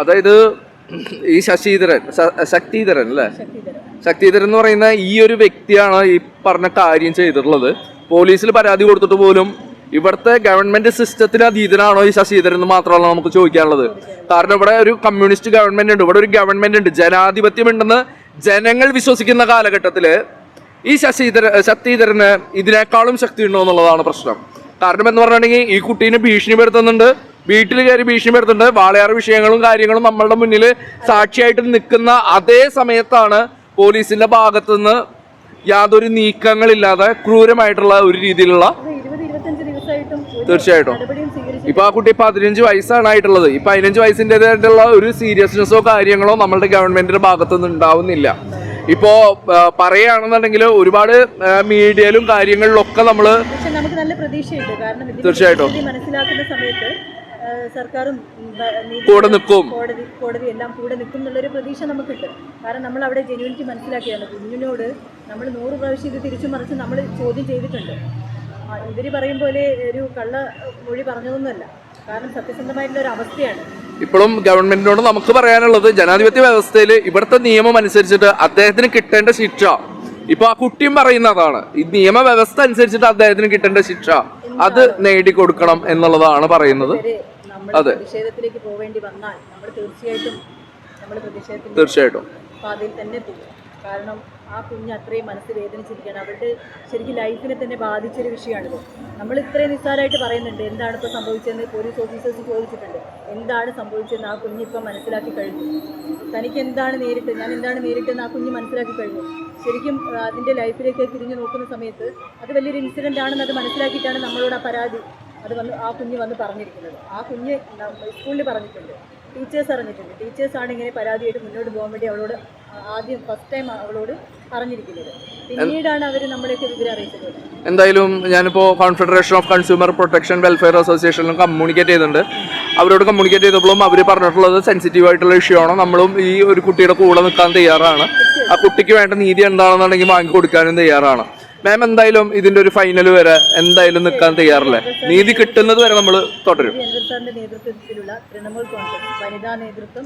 അതായത് ഈ ശശിധരൻ ശക്തിധരൻ അല്ലേ? ശക്തിധരൻ എന്ന് പറയുന്ന ഈ ഒരു വ്യക്തിയാണ് ഈ പറഞ്ഞ കാര്യം ചെയ്തിട്ടുള്ളത്. പോലീസിൽ പരാതി കൊടുത്തിട്ട് പോലും ഇവിടുത്തെ ഗവൺമെന്റ് സിസ്റ്റത്തിന് അതീതനാണോ ഈ ശശിധരൻ എന്ന് മാത്രമല്ല നമുക്ക് ചോദിക്കാനുള്ളത്. കാരണം ഇവിടെ ഒരു കമ്മ്യൂണിസ്റ്റ് ഗവൺമെന്റ് ഉണ്ട് ഇവിടെ ഒരു ഗവൺമെന്റ് ഉണ്ട്. ജനാധിപത്യം ഉണ്ടെന്ന് ജനങ്ങൾ വിശ്വസിക്കുന്ന കാലഘട്ടത്തിൽ ഈ ശശിധര ശക്തിധരന് ഇതിനേക്കാളും ശക്തി ഉണ്ടോ എന്നുള്ളതാണ് പ്രശ്നം. കാരണം എന്ന് പറഞ്ഞിട്ടുണ്ടെങ്കിൽ ഈ കുട്ടീനെ ഭീഷണിപ്പെടുത്തുന്നുണ്ട്. വീട്ടിൽ കയറി ഭീഷണിപ്പെടുത്തുന്നുണ്ട് വാളയാറ് വിഷയങ്ങളും കാര്യങ്ങളും നമ്മളുടെ മുന്നിൽ സാക്ഷിയായിട്ട് നിൽക്കുന്ന അതേ സമയത്താണ് പോലീസിന്റെ ഭാഗത്തുനിന്ന് യാതൊരു നീക്കങ്ങളില്ലാതെ ക്രൂരമായിട്ടുള്ള ഒരു രീതിയിലുള്ള തീർച്ചയായിട്ടും. ഇപ്പൊ ആ കുട്ടി പതിനഞ്ച് വയസ്സാണ് ആയിട്ടുള്ളത്. ഈ പതിനഞ്ച് വയസ്സിന്റെതായിട്ടുള്ള ഒരു സീരിയസ്നെസ്സോ കാര്യങ്ങളോ നമ്മളുടെ ഗവൺമെന്റിന്റെ ഭാഗത്തുനിന്ന് ഉണ്ടാവുന്നില്ല. ഇപ്പോ പറയുകയാണെന്നുണ്ടെങ്കിൽ ഒരുപാട് മീഡിയയിലും കാര്യങ്ങളിലൊക്കെ ഇതിന്റെ തീർച്ചയായിട്ടും. മനസ്സിലാക്കുന്ന സമയത്ത് സർക്കാരും കൂടെ നിൽക്കും. കോടതി കോടതി എല്ലാം കൂടെ നിൽക്കും എന്നുള്ളൊരു പ്രതീക്ഷ നമുക്കുണ്ട് കാരണം നമ്മൾ അവിടെ ജെന്യൂനിറ്റി മനസ്സിലാക്കിയാണ് കുഞ്ഞിനോട് നമ്മൾ നൂറ് പ്രാവശ്യം ഇത് തിരിച്ചു മറിച്ച് നമ്മൾ ചോദ്യം ചെയ്തിട്ടുണ്ട്. ഇവർ പറയും പോലെ ഒരു കള്ള മൊഴി പറഞ്ഞതൊന്നുമല്ല. കാരണം സത്യസന്ധമായിട്ടുള്ള ഒരു അവസ്ഥയാണ്. ഇപ്പോഴും ഗവൺമെന്റിനോട് നമുക്ക് പറയാനുള്ളത് ജനാധിപത്യ വ്യവസ്ഥയിൽ ഇവിടുത്തെ നിയമം അനുസരിച്ചിട്ട് അദ്ദേഹത്തിന് കിട്ടേണ്ട ശിക്ഷ. ഇപ്പൊ ആ കുട്ടിയും പറയുന്ന അതാണ്. ഈ നിയമവ്യവസ്ഥ അനുസരിച്ചിട്ട് അദ്ദേഹത്തിന് കിട്ടേണ്ട ശിക്ഷ. അത് നേടിക്കൊടുക്കണം എന്നുള്ളതാണ് പറയുന്നത്. നമ്മൾ പ്രതിഷേധത്തിലേക്ക് പോവേണ്ടി വന്നാൽ നമ്മൾ തീർച്ചയായിട്ടും നമ്മൾ പ്രതിഷേധത്തിൽ തീർച്ചയായിട്ടും. പാതയിൽ തന്നെ പോകും. കാരണം ആ കുഞ്ഞ് അത്രയും മനസ്സ് വേദനിച്ചിരിക്കുകയാണ്. അവരുടെ ശരിക്കും ലൈഫിനെ തന്നെ ബാധിച്ചൊരു വിഷയമാണിത്. നമ്മൾ ഇത്രയും നിസ്സാരമായിട്ട് പറയുന്നുണ്ട് എന്താണ് ഇപ്പോൾ സംഭവിച്ചതെന്ന് പോലീസ് ഓഫീസേഴ്സ് ചോദിച്ചിട്ടുണ്ട്. എന്താണ് സംഭവിച്ചതെന്ന് ആ കുഞ്ഞ് ഇപ്പം മനസ്സിലാക്കി കഴിഞ്ഞു. തനിക്ക് എന്താണ് നേരിട്ട് ഞാൻ എന്താണ് നേരിട്ടെന്ന് ആ കുഞ്ഞ് മനസ്സിലാക്കി കഴിഞ്ഞു. ശരിക്കും അതിന്റെ ലൈഫിലേക്ക് തിരിഞ്ഞു നോക്കുന്ന സമയത്ത് അത് വലിയൊരു ഇൻസിഡന്റ് ആണെന്ന് അത് മനസ്സിലാക്കിയിട്ടാണ് നമ്മളോട് ആ പരാതി അത് വന്ന് ആ കുഞ്ഞ് വന്ന് പറഞ്ഞിരിക്കുന്നത്. ആ കുഞ്ഞ് സ്കൂളിൽ പറഞ്ഞിട്ടുണ്ട്. ടീച്ചേഴ്സ് അറിഞ്ഞിട്ടുണ്ട്. ടീച്ചേഴ്സാണ് ഇങ്ങനെ പരാതിയായിട്ട് മുന്നോട്ട് പോകാൻ വേണ്ടി അവളോട് ആദ്യം ഫസ്റ്റ് ടൈം അവളോട് പറഞ്ഞിരിക്കുന്നത്. പിന്നീടാണ് അവർ നമ്മളെയൊക്കെ വിവരം അറിയിച്ചത്. എന്തായാലും ഞാനിപ്പോൾ confederation of consumer protection welfare അസോസിയേഷനിലും communicate ചെയ്തിട്ടുണ്ട്. അവരോട് കമ്മ്യൂണിക്കേറ്റ് ചെയ്തപ്പോഴും അവർ പറഞ്ഞിട്ടുള്ളത് സെൻസിറ്റീവ് ആയിട്ടുള്ള ഇഷ്യൂ ആണ്? നമ്മളും ഈ ഒരു കുട്ടിയുടെ കൂടെ നിൽക്കാൻ തയ്യാറാണ്. ആ കുട്ടിക്ക് വേണ്ട നീതി എന്താണെന്നുണ്ടെങ്കിൽ വാങ്ങിക്കൊടുക്കാനും തയ്യാറാണ്. മാം എന്തായാലും ഇതിന്റെ ഒരു ഫൈനൽ വരെ എന്തായാലും നിൽക്കാൻ തയ്യാറല്ലേ? നീതി കിട്ടുന്നത് വരെ നമ്മൾ തുടരും. നേതൃത്വത്തിലുള്ള വനിതാ നേതൃത്വം